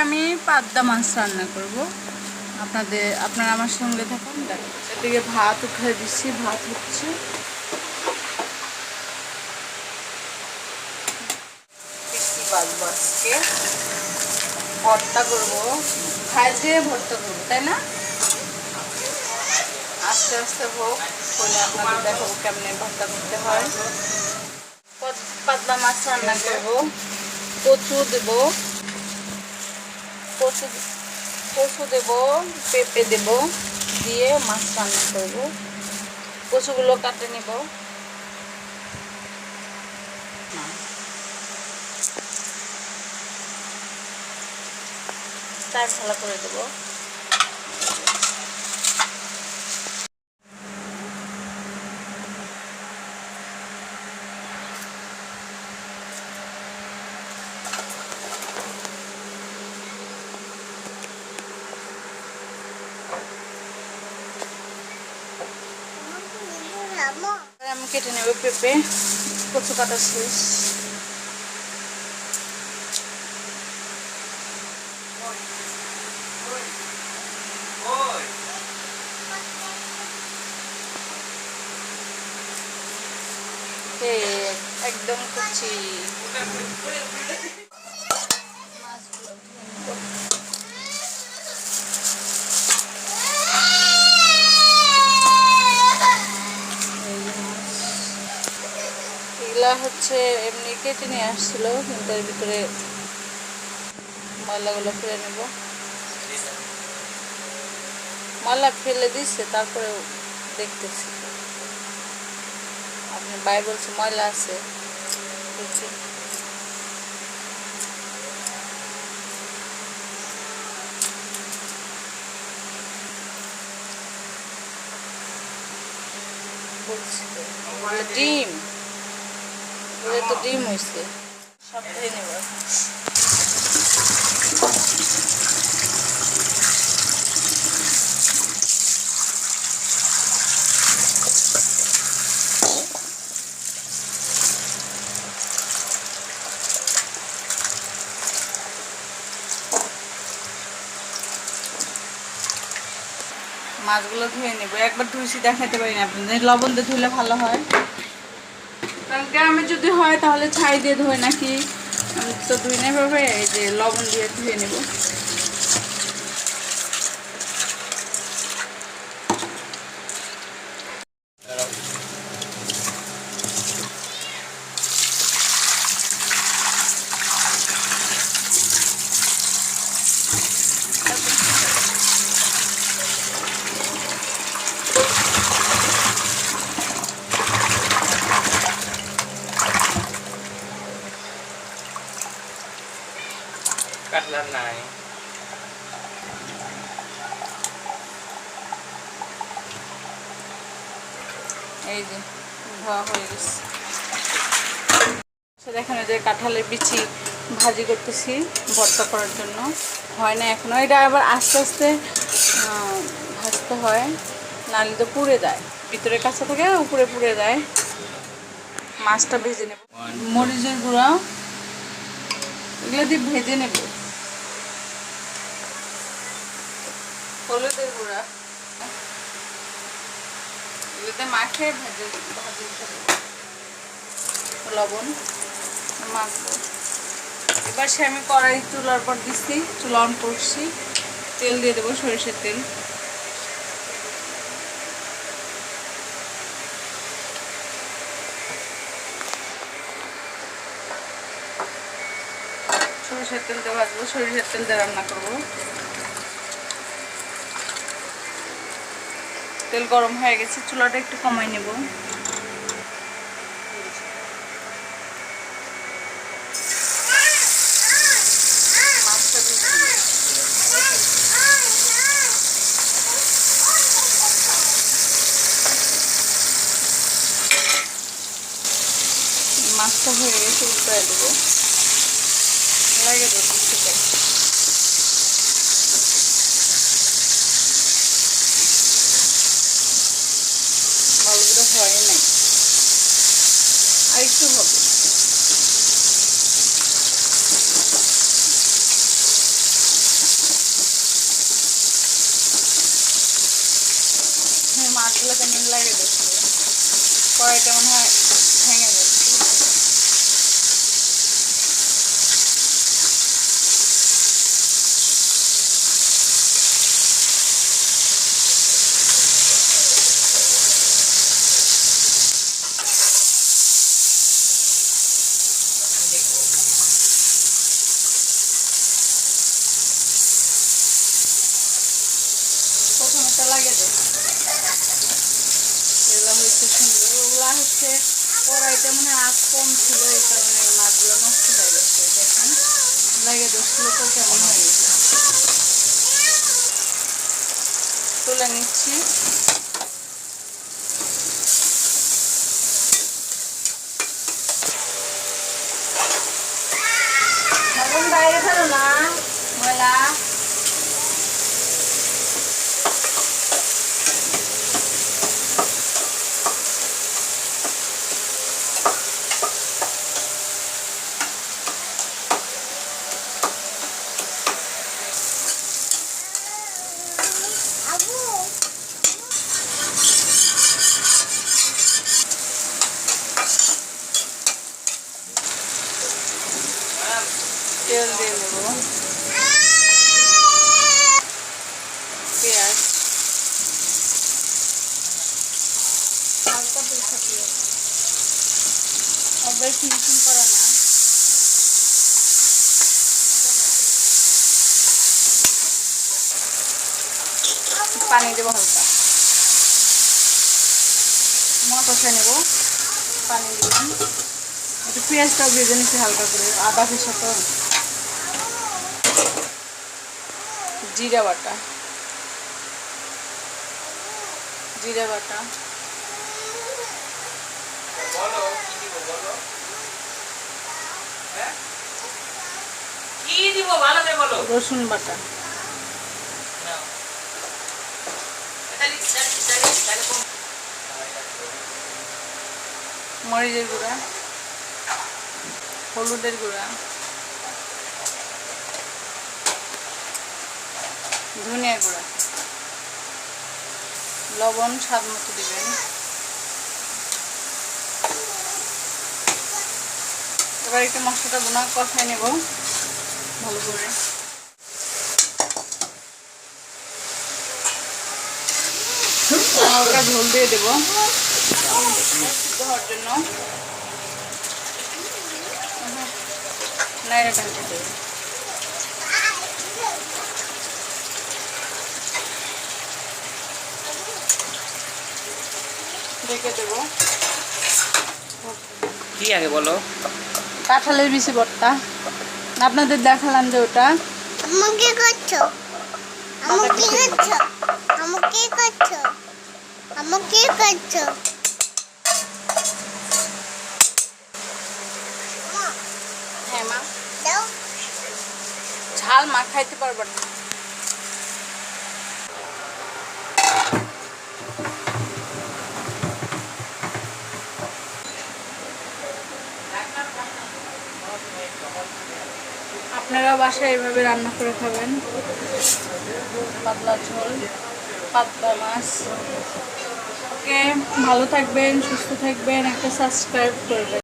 আমি পাবদা মাছ রান্না করব। আপনাদের, আপনারা আমার সঙ্গে থাকুন। দেখ, এদিকে ভাত উঠে দিচ্ছি ভাত হচ্ছে। বাজবো আজকে ভর্তা করব। ভাজে ভর্তা করব, তাই না? আস্তে আস্তে হোক আপনাদের দেখাবো কেমনে ভর্তা করতে হয়। পাতলা মাছ রান্না করব। কচু দেবো। কচু কচু দেবো, পেঁপে দেব, দিয়ে মাছ রান্না করব। কচুগুলো কাটে নেব। তার ভালো করে দেবো। আমি কেটে নেব পেঁপে কচু কাটা শেষ। একদম কুচি এগুলা হচ্ছে এমনি কেটে নিয়ে আসছিল, কিন্তু এর ভিতরে ময়লাগুলো ফেলে নেব। ময়লা ফেলে দিচ্ছে তারপরে দেখতেছি। আপনি বাই বলছে ময়লা আছে। ডিম। এগুলো তো ডিম হয়েছে নেব। মাছগুলো ধুয়ে নেব। একবার ধুয়েছি দেখাতে পারি না। আপনাদের লবণ দিয়ে ধুলে ভালো হয়। গ্রামে যদি হয় তাহলে ছাই দিয়ে ধুয়ে নাকি তো ধুয়ে নেবে এই যে লবণ দিয়ে ধুয়ে নেব। এই যে, ধোয়া হয়ে গেছে। যে কাঁঠালের বিচি ভাজি করতেছি, ভর্তা করার জন্য। হয় না এখনও, এটা আবার আস্তে আস্তে ভাজতে হয়। নাহলে তো পুড়ে যায়। ভিতরে কাঁচা থাকে উপরে পুড়ে যায়। মাছটা ভেজে নেব। মরিচের গুঁড়া, এগুলো দিয়ে ভেজে নেব। হলুদের গুঁড়া। এগুলোতে মাখে ভেজে, ভাজি লবণ, মাখবো। এবার সে আমি কড়াই চুলার পর দিচ্ছি চুলা অন করছি। তেল দিয়ে দেবো সরিষার তেল। সরিষার তেল দিয়ে ভাজবো, সরিষার তেল দিয়ে রান্না করব। তেল গরম হয়ে গেছে, চুলাটা একটু কমাই নেব। মাছটা হয়ে গেছে উল্টে দেবো। লাগে দেবো হয় নাই। আর একটু হবে। হ্যাঁ, মাছগুলোকে নীল লাগে দেখতে কড়াইটা মনে হয় ভেঙে যায় সুন্দর হচ্ছে কড়াইটা মনে আগ কম ছিল, এই কারণে মাছগুলো নষ্ট হয়ে গেছে দেখেন। লাগে দোষগুলো তো কেমন হয়ে গেছে। তুলে নিচ্ছি এখন বাইরে ফেলো না ময়লা তেল দিয়ে নেব পেঁয়াজ। হালকা পেঁয়াজ পেঁয়াজ অবেশ মিশন করা না। পানি দেবো হালকা। মা কষায় নেব। পানি দিলাম। একটু পেঁয়াজটাও ভেজে নিচ্ছি হালকা করে। আদা ফেসা তো জিরা বাটা। জিরা বাটা। রসুন বাটা। মরিচের গুঁড়া হলুদের গুঁড়া। ধনিয়া গুঁড়া। লবণ স্বাদ মতো দিবেন। এবার একটু মশলাটা বোনা কষায় নেব, ভালো করে। হালকা ঝোল দিয়ে দেবো। হওয়ার জন্য। কান্তি দেবো দেবো। কি আগে বলো? কাঁঠালের বিচি ভর্তা। আপনাদের দেখালাম যে ওটা। করছ? হ্যাঁ মা। দাও। ঝাল মা খাইতে পারব না। আপনারা বাসায় এভাবে রান্না করে খাবেন? পাতলা ঝোল পাতলা মাছ। ওকে ভালো থাকবেন সুস্থ থাকবেন একটা সাবস্ক্রাইব করবেন।